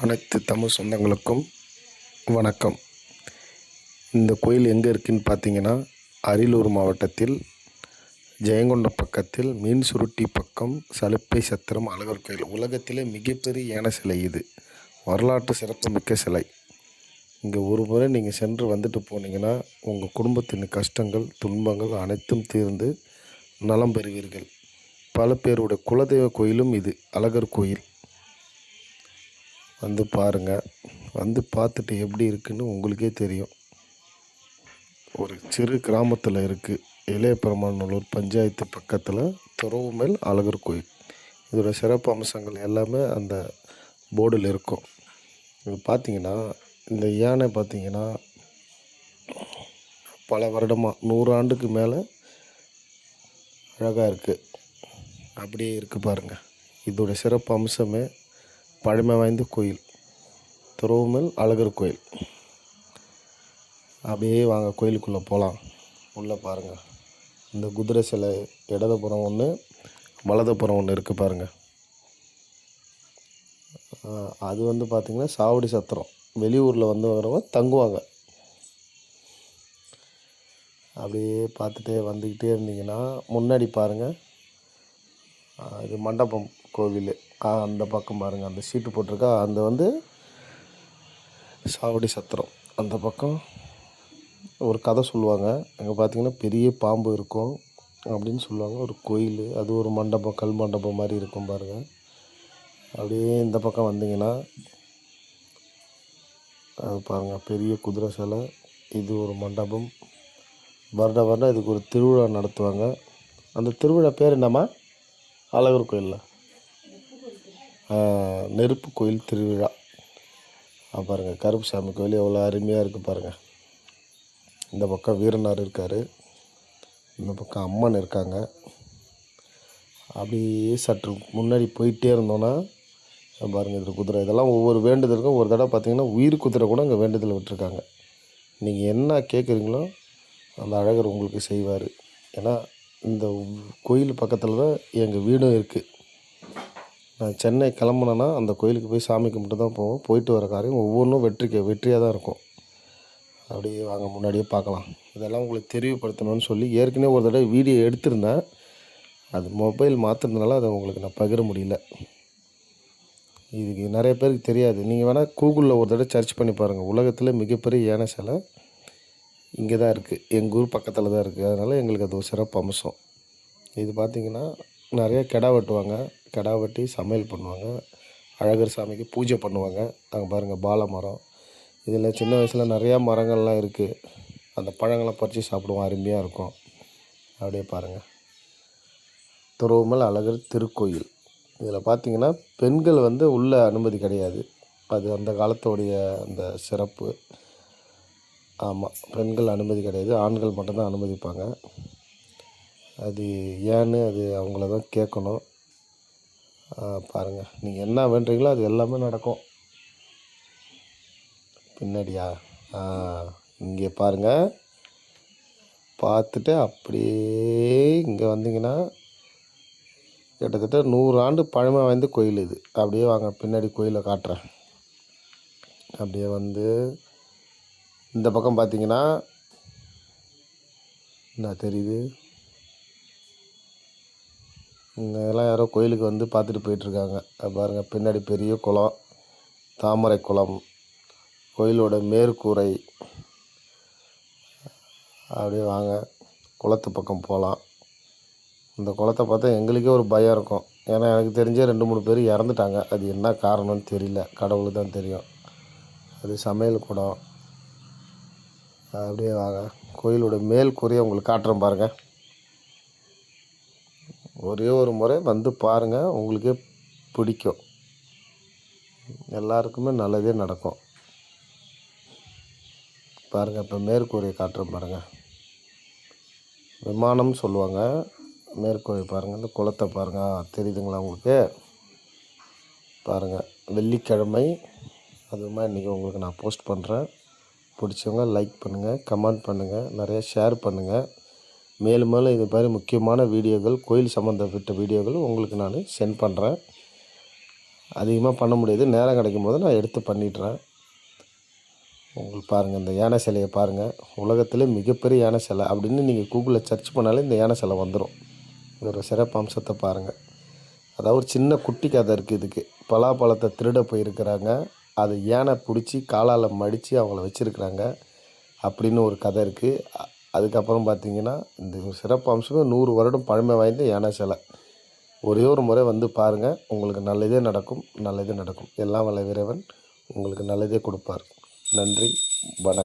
அனைத்து தமிழ் சொந்தங்களுக்கும் வணக்கம். இந்த கோயில் எங்கே இருக்குன்னு பார்த்தீங்கன்னா அரியலூர் மாவட்டத்தில் ஜெயங்கொண்டம் பக்கத்தில் மீன் சுருட்டி பக்கம் சலுப்பை சத்திரம் அழகர் கோயில். உலகத்திலே மிகப்பெரிய யானை சிலை இது. வரலாற்று சிறப்புமிக்க சிலை. இங்கே ஒரு முறை நீங்கள் சென்று வந்துட்டு போனீங்கன்னா உங்கள் குடும்பத்தின் கஷ்டங்கள் துன்பங்கள் அனைத்தும் தீர்ந்து நலம் பெறுவீர்கள். பல பேருடைய குலதெய்வ கோயிலும் இது அழகர் கோயில். வந்து பாருங்கள் வந்து பார்த்துட்டு எப்படி இருக்குன்னு உங்களுக்கே தெரியும். ஒரு சிறு கிராமத்தில் இருக்குது இளையபெருமாநல்லூர் பஞ்சாயத்து பக்கத்தில் துறவுமேல் அழகர் கோயில். இதோட சிறப்பு அம்சங்கள் எல்லாமே அந்த போர்டில் இருக்கும். இது பார்த்தீங்கன்னா இந்த யானை பார்த்தீங்கன்னா பல வருடமாக நூறு ஆண்டுக்கு மேலே அழகாக இருக்குது அப்படியே இருக்குது பாருங்கள் இதோட சிறப்பு அம்சமே பழமை வாய்ந்த கோயில். துறவுமல் அழகர் கோயில். அப்படியே வாங்க கோயிலுக்குள்ளே போகலாம் உள்ளே பாருங்கள் இந்த குதிரை சிலை இடதுபுறம் ஒன்று வலதுபுறம் ஒன்று இருக்குது பாருங்கள் அது வந்து பார்த்திங்கன்னா சாவடி சத்திரம். வெளியூரில் வந்து வரவங்க தங்குவாங்க. அப்படியே பார்த்துட்டே வந்துக்கிட்டே இருந்தீங்கன்னா முன்னாடி பாருங்கள் இது மண்டபம் கோவில். அந்த பக்கம் பாருங்கள் அந்த சீட்டு போட்டிருக்கா அந்த வந்து சாவடி சத்திரம். அந்த பக்கம் ஒரு கதை சொல்லுவாங்க. அங்கே பார்த்தீங்கன்னா பெரிய பாம்பு இருக்கும் அப்படின்னு சொல்லுவாங்க. ஒரு கோயில் அது ஒரு மண்டபம் கல் மண்டபம் மாதிரி இருக்கும் பாருங்கள் அப்படியே இந்த பக்கம் வந்தீங்கன்னா அது பாருங்கள் பெரிய குதிரை சிலை இது ஒரு மண்டபம். வருட வருடம் இதுக்கு ஒரு திருவிழா நடத்துவாங்க. அந்த திருவிழா பேர் என்னம்மா? அழகர் கோயிலில். நெருப்பு கோயில் திருவிழா. பாருங்கள் கருப்பு சாமி கோயில் எவ்வளோ அருமையாக இருக்குது பாருங்கள் இந்த பக்கம் வீரனார் இருக்கார். இந்த பக்கம் அம்மன் இருக்காங்க. அப்படியே சற்று முன்னாடி போயிட்டே இருந்தோன்னா பாருங்கள் இது குதிரை. இதெல்லாம் ஒவ்வொரு வேண்டுதலுக்கும் ஒரு தடவை பார்த்திங்கன்னா உயிர் குதிரை கூட இங்கே வேண்டுதல் விட்டுருக்காங்க. நீங்கள் என்ன கேட்குறீங்களோ அந்த அழகர் உங்களுக்கு செய்வார். ஏன்னா இந்த கோயில் பக்கத்தில் தான் எங்கள் வீடும் இருக்குது நான் சென்னை கிளம்புனேன்னா அந்த கோயிலுக்கு போய் சாமி கும்பிட்டு தான் போவோம். போயிட்டு வர காரியம் ஒவ்வொன்றும் வெற்றிக்கு வெற்றியாக தான் இருக்கும். அப்படியே வாங்க முன்னாடியே பார்க்கலாம். இதெல்லாம் உங்களுக்கு தெரியப்படுத்தணும்னு சொல்லி ஏற்கனவே ஒரு தடவை வீடியோ எடுத்திருந்தேன். அது மொபைல் மாற்றுறதுனால அதை உங்களுக்கு நான் பகிர முடியல. இதுக்கு நிறைய பேருக்கு தெரியாது. நீங்கள் வேணால் கூகுளில் ஒரு தடவை சர்ச் பண்ணி பாருங்கள் உலகத்தில் மிகப்பெரிய யானை சிலை இங்கே தான் இருக்குது எங்கள் ஊர் பக்கத்தில் தான் இருக்குது அதனால் எங்களுக்கு அது ஒரு சிறப்பு அம்சம். இது பார்த்திங்கன்னா நிறைய கிடா வெட்டுவாங்க. கிடா வெட்டி சமையல் பண்ணுவாங்க. அழகர் சாமிக்கு பூஜை பண்ணுவாங்க. அங்கே பாருங்கள் பால மரம். இதில் சின்ன வயசில் நிறையா மரங்கள்லாம் இருக்குது அந்த பழங்கள்லாம் பறித்து சாப்பிடுவோம். அருமையாக இருக்கும். அப்படியே பாருங்கள் துறவுமல் அழகர் திருக்கோயில். இதில் பார்த்திங்கன்னா பெண்கள் வந்து உள்ள அனுமதி கிடையாது. அது அந்த காலத்தோடைய அந்த சிறப்பு. ஆமாம் பெண்கள் அனுமதி கிடையாது. ஆண்கள் மட்டும்தான் அனுமதிப்பாங்க. அது ஏன்னு அது அவங்கள தான் கேட்கணும். பாருங்கள் நீங்கள் என்ன வேண்டுறீங்களோ அது எல்லாமே நடக்கும். பின்னாடியா? இங்கே பாருங்கள் பார்த்துட்டு அப்படியே இங்கே வந்தீங்கன்னா கிட்டத்தட்ட நூறு ஆண்டு பழமை வாய்ந்த கோயில் இது. அப்படியே வாங்க பின்னாடி கோயிலை காட்டுறேன். அப்படியே வந்து இந்த பக்கம் பார்த்தீங்கன்னா என்ன தெரியுது? இதெல்லாம் யாரோ கோயிலுக்கு வந்து பார்த்துட்டு போயிட்டுருக்காங்க. பாருங்கள் பின்னாடி பெரிய குளம் தாமரை குளம் கோயிலோட மேற்கூரை. அப்படியே வாங்க குளத்து பக்கம் போகலாம் இந்த குளத்தை பார்த்தா எங்களுக்கே ஒரு பயம் இருக்கும். ஏன்னா எனக்கு தெரிஞ்சே ரெண்டு மூணு பேர் இறந்துட்டாங்க. அது என்ன காரணம்னு தெரியல. கடவுளுக்கு தான் தெரியும். அது சமையல் குடம். அப்படியே வாங்க. கோயிலோட மேல் கூரையை உங்களுக்கு காட்டுறேன் பாருங்கள் ஒரே ஒரு முறை வந்து பாருங்கள் உங்களுக்கே பிடிக்கும். எல்லாருக்குமே நல்லதே நடக்கும். பாருங்கள் இப்போ மேற்கூரையை காட்டுறேன் பாருங்கள் விமானம் சொல்லுவாங்க மேற்கூரை பாருங்கள் இந்த குளத்தை பாருங்கள் தெரியுதுங்களா உங்களுக்கு? பாருங்கள் வெள்ளிக்கிழமை அதுமா இன்றைக்கி உங்களுக்கு நான் போஸ்ட் பண்ணுறேன் பிடிச்சவங்க லைக் பண்ணுங்கள் கமெண்ட் பண்ணுங்கள் நிறைய ஷேர் பண்ணுங்கள் மேலும் மேலும் இது மாதிரி முக்கியமான வீடியோக்கள் கோயில் சம்மந்தப்பட்ட வீடியோக்கள் உங்களுக்கு நான் சென்ட் பண்ணுறேன் அதிகமாக பண்ண முடியாது. நேரம் கிடைக்கும் போது நான் எடுத்து பண்ணிடுறேன். உங்களுக்கு பாருங்கள் இந்த யானை சிலையை பாருங்கள் உலகத்திலே மிகப்பெரிய யானை சிலை அப்படின்னு நீங்கள் கூகுளில் சர்ச் பண்ணாலே இந்த யானை சிலை வந்துடும் இதோட சிறப்பு அம்சத்தை பாருங்கள் அதாவது ஒரு சின்ன குட்டி கதை இருக்குது இதுக்கு. பலாப்பழத்தை திருட போயிருக்கிறாங்க. அதை யானை பிடிச்சி காலால் மடித்து அவங்கள வச்சுருக்குறாங்க. அப்படின்னு ஒரு கதை இருக்குது அதுக்கப்புறம் பார்த்தீங்கன்னா இந்த சிறப்பு அம்சமே நூறு வருடம் பழமை வாய்ந்த யானை சிலை. ஒரே ஒரு முறை வந்து பாருங்கள் உங்களுக்கு நல்லதே நடக்கும் நல்லதே நடக்கும். எல்லாம் வல்ல இறைவன் உங்களுக்கு நல்லதே கொடுப்பார். நன்றி வணக்கம்.